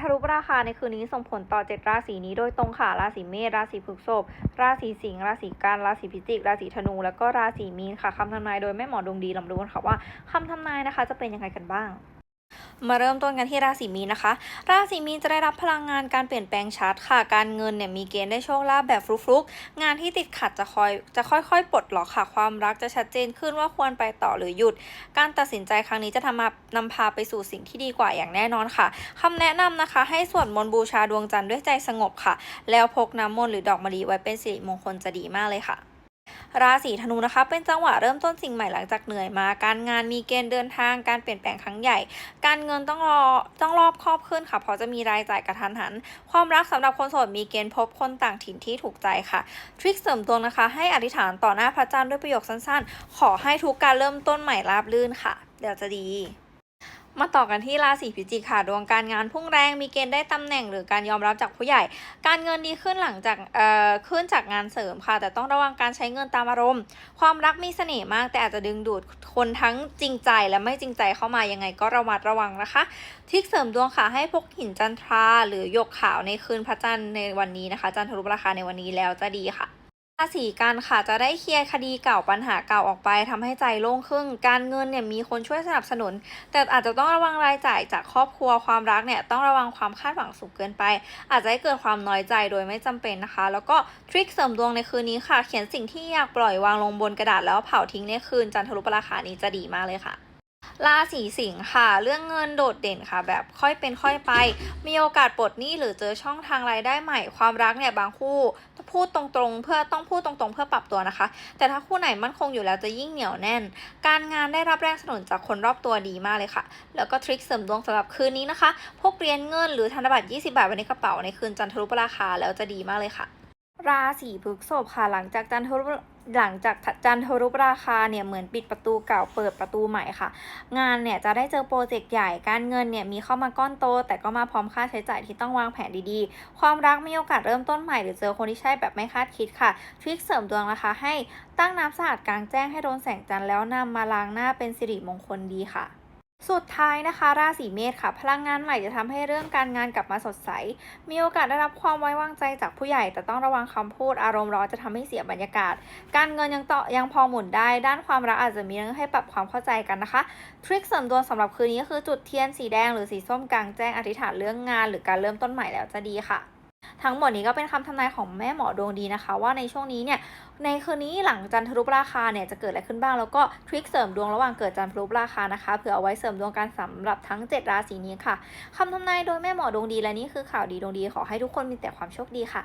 ทรุราคาในคืนนี้ส่งผลต่อ 7 ราศีนี้โดยตรงค่ะ ราศีเมษ ราศีพฤษภ ราศีสิงห์ ราศีกันราศีพิจิก ราศีธนู แล้วก็ราศีมีนค่ะคำทำนายโดยแม่หมอดวงดีลำดูกันค่ะว่าคำทำนายนะคะจะเป็นยังไงกันบ้าง มาเริ่มต้นกันที่ราศีมีนนะคะ ราศีมีนจะได้รับพลังงานการเปลี่ยนแปลงชัดค่ะ การเงินเนี่ยมีเกณฑ์ได้โชคลาภแบบฟลุกๆ งานที่ติดขัดจะคอยจะค่อยๆ ปลดล็อกค่ะ ความรักจะชัดเจนขึ้นว่าควรไปต่อหรือหยุด การตัดสินใจครั้งนี้จะทำมานำพาไปสู่สิ่งที่ดีกว่าอย่างแน่นอนค่ะคำแนะนำนะคะ ให้สวดมนต์บูชาดวงจันทร์ด้วยใจสงบค่ะ แล้วพกน้ำมนต์หรือดอกมะลิไว้เป็นสิริมงคลจะดีมากเลยค่ะ ราศีธนูนะคะ เป็นจังหวะเริ่มต้นสิ่งใหม่หลังจากเหนื่อยมา การงานมีเกณฑ์เดินทาง การเปลี่ยนแปลงครั้งใหญ่ การเงินต้องรอต้องรอบครอบขึ้นค่ะเพราะจะมีรายจ่ายกระทันหัน ความรักสำหรับคนโสดมีเกณฑ์พบคนต่างถิ่นที่ถูกใจค่ะ ทริคเสริมดวงนะคะ ให้อธิษฐานต่อหน้าพระจันทร์ด้วยประโยคสั้นๆ ขอให้ทุกการเริ่มต้นใหม่ราบรื่นค่ะ เดี๋ยวจะดี มาต่อกันที่ราศีพิจิกค่ะ ดวงการงานพุ่งแรงมีเกณฑ์ได้ตำแหน่งหรือการยอมรับจากผู้ใหญ่ การเงินดีขึ้นหลังจากเอ่อขึ้นจากงานเสริมค่ะ แต่ต้องระวังการใช้เงินตามอารมณ์ ความรักมีเสน่ห์มาก แต่อาจจะดึงดูดคนทั้งจริงใจและไม่จริงใจเข้ามายังไงก็ระมัดระวังนะคะทริคเสริมดวงค่ะให้พกหินจันทราหรือหยกขาวในคืนพระจันทร์ในวันนี้นะคะ จันทรุปราคาในวันนี้แล้วจะดีค่ะ ราศีกันค่ะจะได้เคลียร์คดีเก่าปัญหาเก่าออกไปทำให้ใจโล่งขึ้น การเงินเนี่ยมีคนช่วยสนับสนุน แต่อาจจะต้องระวังรายจ่ายจากครอบครัวความรักเนี่ยต้องระวังความคาดหวังสูงเกินไป อาจจะให้เกิดความน้อยใจโดยไม่จำเป็นนะคะ แล้วก็ทริคเสริมดวงในคืนนี้ค่ะ เขียนสิ่งที่อยากปล่อยวางลงบนกระดาษแล้วเผาทิ้งในคืนจันทรุปราคานี้จะดีมากเลยค่ะ ราศีสิงห์ค่ะ เรื่องเงินโดดเด่นค่ะ แบบค่อยเป็นค่อยไป มีโอกาสปลดหนี้หรือเจอช่องทางรายได้ใหม่ ความรักเนี่ยบางคู่พูดตรงๆ เพื่อต้องพูดตรงๆ เพื่อปรับตัวนะคะ แต่ถ้าคู่ไหนมั่นคงอยู่แล้วจะยิ่งเหนียวแน่น การงานได้รับแรงสนับสนุนจากคนรอบตัวดีมากเลยค่ะ แล้วก็ทริคเสริมดวงสำหรับคืนนี้นะคะ พกเหรียญเงินหรือธนบัตร 20 บาทไว้ในกระเป๋าในคืนจันทรุปราคาแล้วจะดีมากเลยค่ะ ราศีพฤษภค่ะหลังจากจันทรุ หลังจากจันทรุปราคาเนี่ยเหมือนปิดประตูเก่าเปิดประตูใหม่ค่ะ งานเนี่ยจะได้เจอโปรเจกต์ใหญ่การเงินเนี่ยมีเข้ามาก้อนโต แต่ก็มาพร้อมค่าใช้จ่ายที่ต้องวางแผนดีๆ ความรักมีโอกาสเริ่มต้นใหม่หรือเจอคนที่ใช่แบบไม่คาดคิดค่ะทริคเสริมดวงนะคะให้ตั้งน้ำสะอาดกลางแจ้งให้โดนแสงจันทร์แล้วนำมาล้างหน้าเป็นสิริมงคลดีค่ะ สุดท้ายนะคะ ราศีเมษค่ะ พลังงานใหม่จะทำให้เรื่องการงานกลับมาสดใส มีโอกาสได้รับความไว้วางใจจากผู้ใหญ่ แต่ต้องระวังคำพูดอารมณ์ร้อนจะทำให้เสียบรรยากาศ การเงินยังต่อยังพอหมุนได้ ด้านความรักอาจจะมีเรื่องให้ปรับความเข้าใจกันนะคะ ทริคเสริมดวงสำหรับคืนนี้ก็คือจุดเทียนสีแดงหรือสีส้มกลางแจ้งอธิษฐานเรื่องงาน หรือการเริ่มต้นใหม่แล้วจะดีค่ะ ทั้งหมดนี้ก็เป็นคำทำนายของแม่หมอดวงดีนะคะ ว่าในช่วงนี้เนี่ยในคืนนี้หลังจันทรุปราคาเนี่ยจะเกิดอะไรขึ้นบ้างแล้วก็ทริคเสริมดวงระหว่างเกิดจันทรุปราคานะคะเผื่อเอาไว้เสริมดวงการสำหรับทั้ง 7 ราศีนี้ค่ะคำทำนายโดยแม่หมอดวงดีและนี่คือข่าวดีดวงดีขอให้ทุกคนมีแต่ความโชคดีค่ะ